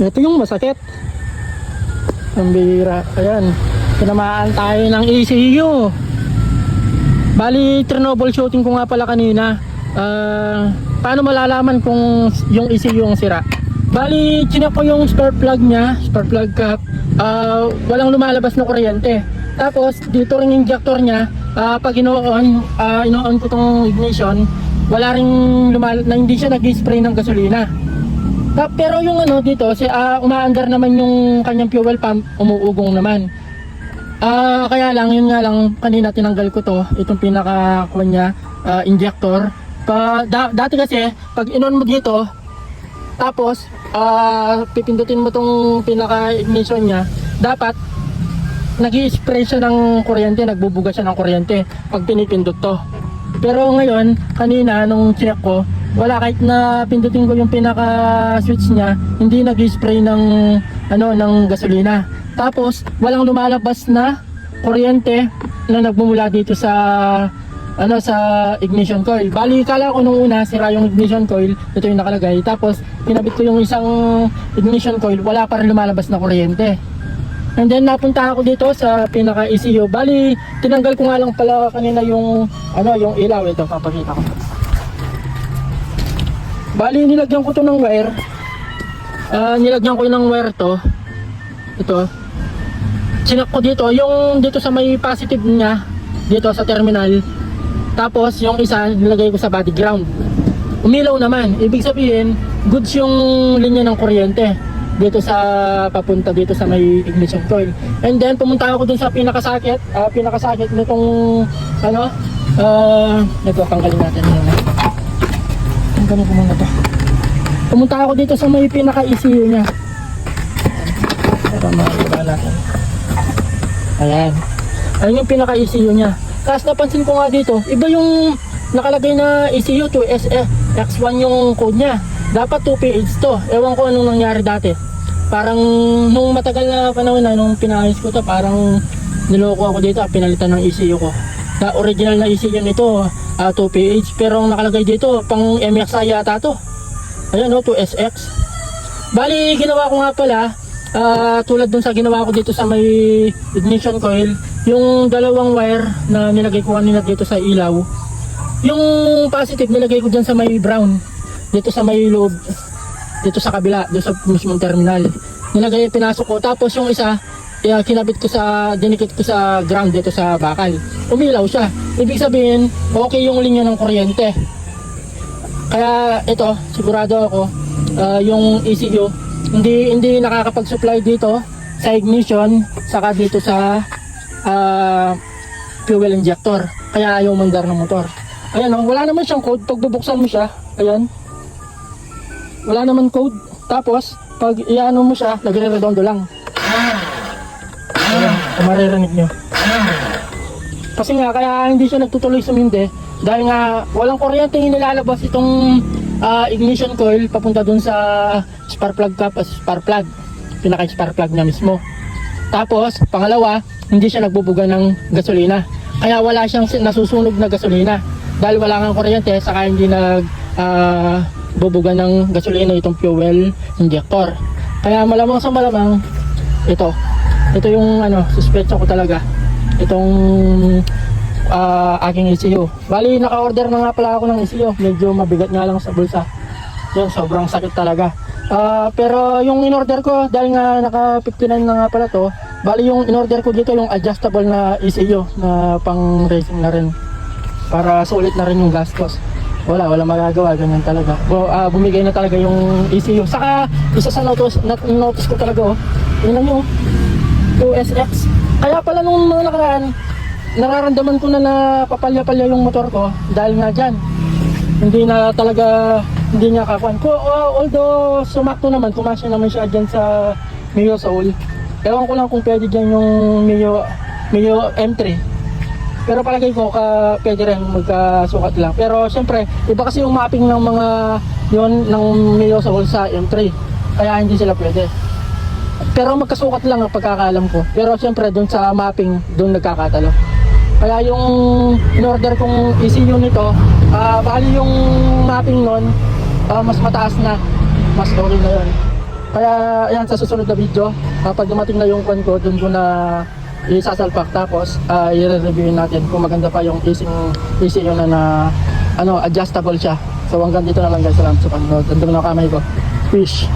Ito yung masakit. Ang bira. Ayan. Tinamaan tayo ng ECU. Bali, troubleshooting ko nga pala kanina. Ah, paano malalaman kung yung ECU ang sira? Bali, chinek ko yung spark plug niya, spark plug cap. Ah, walang lumalabas na kuryente. Tapos, dito ring injector niya, ah, pag ino-on, ah, ino-on ko tong ignition, wala ring lumal na hindi siya nag-spray ng gasolina. Pero yung ano dito, si ah, umaandar naman yung kanyang fuel pump, umuugong naman. Ah, kaya lang yun nga lang kanina tinanggal ko to, itong pinaka kuha niya, ah, injector. Pa, da- dati kasi pag inon mo dito, tapos ah, pipindutin mo tong pinaka ignition niya, dapat nag spray siya ng kuryente, nagbubuga siya ng kuryente pag pinipindot to. Pero ngayon, kanina nung check ko, wala kahit na pindutin ko yung pinaka switch niya, hindi nag-spray ng ano ng gasolina. Tapos walang lumalabas na kuryente na nagmumula dito sa ano sa ignition coil. Bali kala ko nung una sira yung ignition coil, ito yung nakalagay. Tapos pinabit ko yung isang ignition coil, wala pa rin lumalabas na kuryente. And then napunta ako dito sa pinaka ECU. Bali, tinanggal ko nga lang pala kanina yung ano, yung ilaw ito, papakita ko. Bali, nilagyan ko to ng wire. Ah, nilagyan ko ng wire to. Ito. Sinak ko dito, yung dito sa may positive niya, dito sa terminal. Tapos yung isa nilagay ko sa body ground. Umilaw naman. Ibig sabihin, goods yung linya ng kuryente dito sa papunta dito sa may ignition coil. And then pumunta ako dun sa pinakasakit, ah, pinakasakit nitong ano, ah, ito tanggalin natin muna. Tanggalin ko muna to. Pumunta ako dito sa may pinaka-ECU niya. Para makikita natin. Ayan. Ayun yung pinaka-ECU niya. Tapos napansin ko nga dito, iba yung nakalagay na ECU to SF X1 yung code niya. Dapat 2PH to. Ewan ko anong nangyari dati. Parang nung matagal na panahon na nung pinayos ko to, parang niloko ako dito, pinalitan ng ECU ko. Na original na ECU nito, ah, 2PH, pero ang nakalagay dito, pang MXI yata to. Ayan no, 2SX. Bali, ginawa ko nga pala, ah, tulad dun sa ginawa ko dito sa may ignition coil, yung dalawang wire na nilagay ko kanina dito sa ilaw, yung positive nilagay ko dyan sa may brown, dito sa may loob, dito sa kabila, dito sa mismong terminal. Nilagay, pinasok ko, tapos yung isa, yeah, kinabit ko sa, dinikit ko sa ground dito sa bakal. Umilaw siya. Ibig sabihin, okay yung linya ng kuryente. Kaya ito, sigurado ako, ah, yung ECU, hindi hindi nakakapag-supply dito sa ignition, saka dito sa ah, fuel injector. Kaya ayaw mandar ng motor. Ayan oh, wala naman siyang code. Pag bubuksan mo siya, ayan. Wala naman code. Tapos, pag iano mo siya, nagre-redondo lang. Ayan, kung maririnig nyo. Kasi nga, kaya hindi siya nagtutuloy sumindi. Dahil nga, walang kuryente yung nilalabas itong ah, ignition coil papunta dun sa spark plug cap, as spark plug. Pinaka spark plug niya mismo. Tapos, pangalawa, hindi siya nagbubuga ng gasolina. Kaya wala siyang nasusunog na gasolina. Dahil wala kang kuryente, saka hindi nag ah, bubuga ng gasolina itong fuel injector. Kaya malamang sa malamang, ito. Ito yung ano, suspecha ko talaga. Itong ah, aking ECU. Bali, naka-order na nga pala ako ng ECU. Medyo mabigat nga lang sa bulsa. Yun, sobrang sakit talaga. Ah, pero yung in-order ko, dahil nga naka-59 na nga pala to, bali yung in-order ko dito yung adjustable na ECU na pang racing na rin. Para sulit na rin yung gastos. Wala, wala magagawa, ganyan talaga. Bu ah, bumigay na talaga yung ECU. Saka, isa sa notice, nat- notice ko talaga, oh, yun lang yung 2SX. Kaya pala nung mga nakaraan, nararamdaman ko na na papalya-palya yung motor ko dahil nga dyan. Hindi na talaga, hindi niya kakuan. Ko, oh, although sumakto naman, kumasya naman siya dyan sa Mio Soul. Ewan ko lang kung pwede dyan yung Mio, Mio M3. Pero palagay ko ka pwede rin magkasukat lang. Pero siyempre, iba kasi yung mapping ng mga yon ng Mio Soul sa M3. Kaya hindi sila pwede. Pero magkasukat lang ang pagkakaalam ko. Pero siyempre doon sa mapping, doon nagkakatalo. Kaya yung in-order kong ECU nito, ah bali yung mapping nun, ah, mas mataas na. Mas okay na yun. Kaya ayan sa susunod na video, kapag dumating na yung kwan ko, dun ko na isasalpak tapos uh, i-reviewin natin kung maganda pa yung AC yun na, na ano adjustable siya. So hanggang dito na lang guys, salamat sa panonood. Ganda na kamay ko. Fish.